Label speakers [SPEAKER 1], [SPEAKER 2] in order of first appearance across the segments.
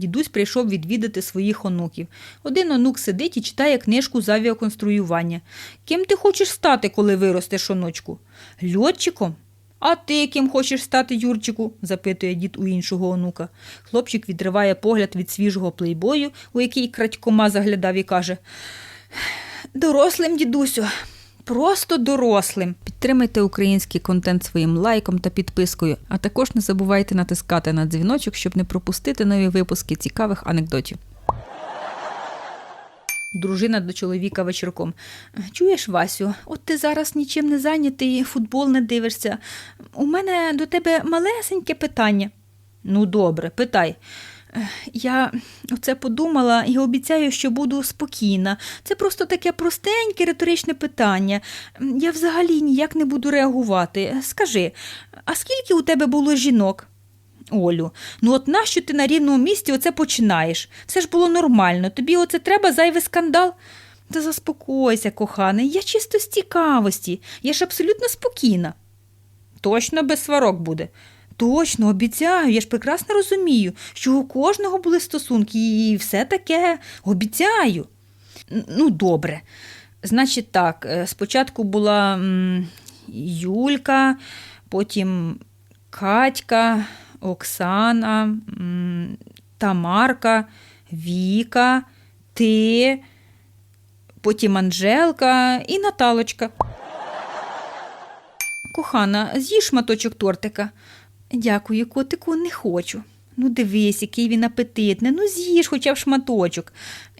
[SPEAKER 1] Дідусь прийшов відвідати своїх онуків. Один онук сидить і читає книжку з авіаконструювання. Ким ти хочеш стати, коли виростеш онучку? Льотчиком? А ти ким хочеш стати, Юрчику? запитує дід у іншого онука. Хлопчик відриває погляд від свіжого плейбою, у який крадькома заглядав і каже: Дорослим, дідусю, просто дорослим. Підтримайте український контент своїм лайком та підпискою, а також не забувайте натискати на дзвіночок, щоб не пропустити нові випуски цікавих анекдотів. Дружина до чоловіка вечірком. Чуєш, Васю, от ти зараз нічим не зайнятий, футбол не дивишся. У мене до тебе малесеньке питання. Ну, добре, питай. Я оце подумала і обіцяю, що буду спокійна. Це просто таке простеньке риторичне питання. Я взагалі ніяк не буду реагувати. Скажи, а скільки у тебе було жінок? Олю, ну от нащо ти на рівному місці оце починаєш? Все ж було нормально. Тобі оце треба зайвий скандал? Та заспокойся, коханий, я чисто з цікавості, я ж абсолютно спокійна. Точно без сварок буде. Точно, обіцяю, я ж прекрасно розумію, що у кожного були стосунки і все таке. Обіцяю. Ну, добре. Значить, так, е, спочатку була Юлька, потім Катька, Оксана, Тамарка, Віка, ти, потім Анжелка і Наталочка. Кохана, з'їж шматочок тортика. Дякую, котику, не хочу. Ну, дивись, який він апетитний. Ну, з'їж хоча б шматочок.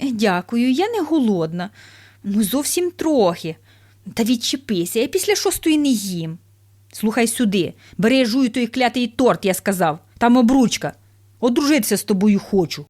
[SPEAKER 1] «Е, Дякую, я не голодна. Ну, зовсім трохи. Та відчепися, я після шостої не їм. Слухай сюди, бери жуй той клятий торт, я сказав. Там обручка. Одружитися з тобою хочу.